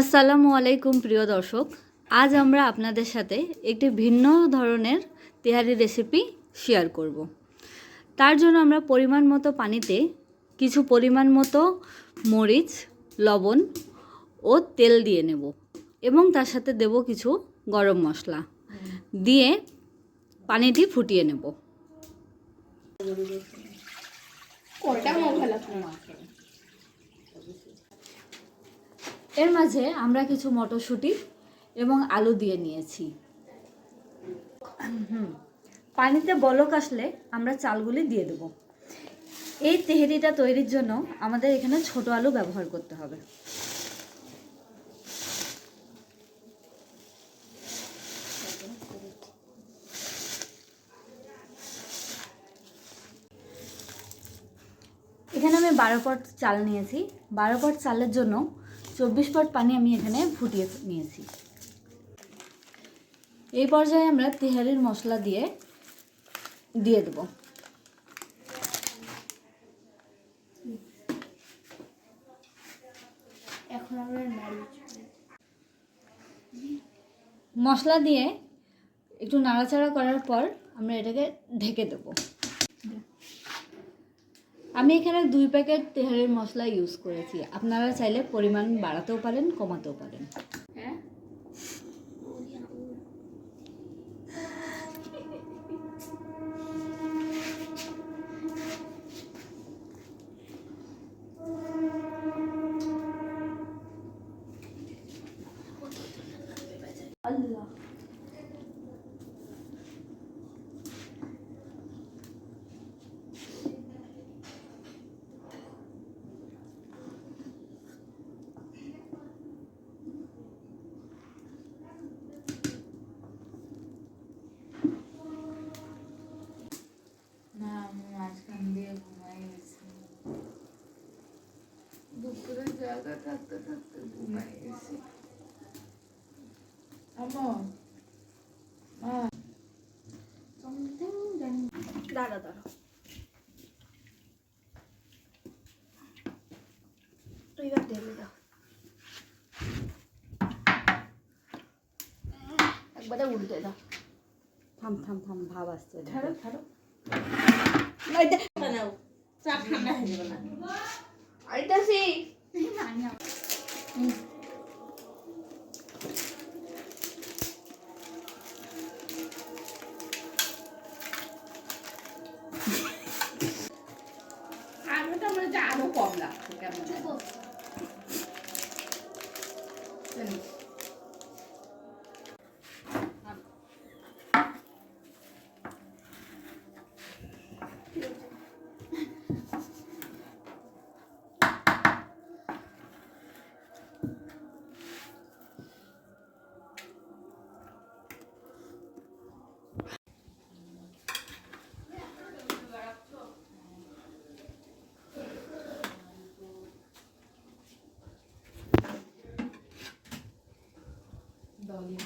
আসসালামু আলাইকুম, প্রিয় দর্শক। আজ আমরা আপনাদের সাথে একটি ভিন্ন ধরনের তেহারি রেসিপি শেয়ার করব। তার জন্য আমরা পরিমাণ মতো পানিতে কিছু পরিমাণ মতো মরিচ, লবণ ও তেল দিয়ে নেব এবং তার সাথে দেব কিছু গরম মশলা দিয়ে পানিটি ফুটিয়ে নেব। এর মাঝে আমরা কিছু মটরশুঁটি এবং আলু দিয়ে নিয়েছি। পানিতে বলক আসলে আমরা চালগুলি দিয়ে দেব। এই তেহেরিটা তৈরির জন্য আমাদের এখানে ছোট আলু ব্যবহার করতে হবে। এখানে আমি বারো পট চাল নিয়েছি। বারো পট চালের জন্য চব্বিশ পট পানি আমি এখানে ফুটিয়ে নিয়েছি। এই পর্যায়ে আমরা তেহারির মশলা দিয়ে দিয়ে দেবো। মশলা দিয়ে একটু নাড়াচাড়া করার পর আমরা এটাকে ঢেকে দেবো। আমি এখানে দুই প্যাকেট তেহারের মশলা ইউজ করেছি। আপনারা চাইলে পরিমাণ বাড়াতেও পারেন কমাতেও পারেন। হ্যাঁ? আল্লাহ। 어머. 아. 땡땡. 날아 날아. 이건 됩니다. একবারে উল্টে দাও থাম থাম থাম ভাব আসছে ছাড়ো ছাড়ো বানাও চা ঠান্ডা হয়ে যাবে না আইতাছি না না 你干嘛呢 Lagi 的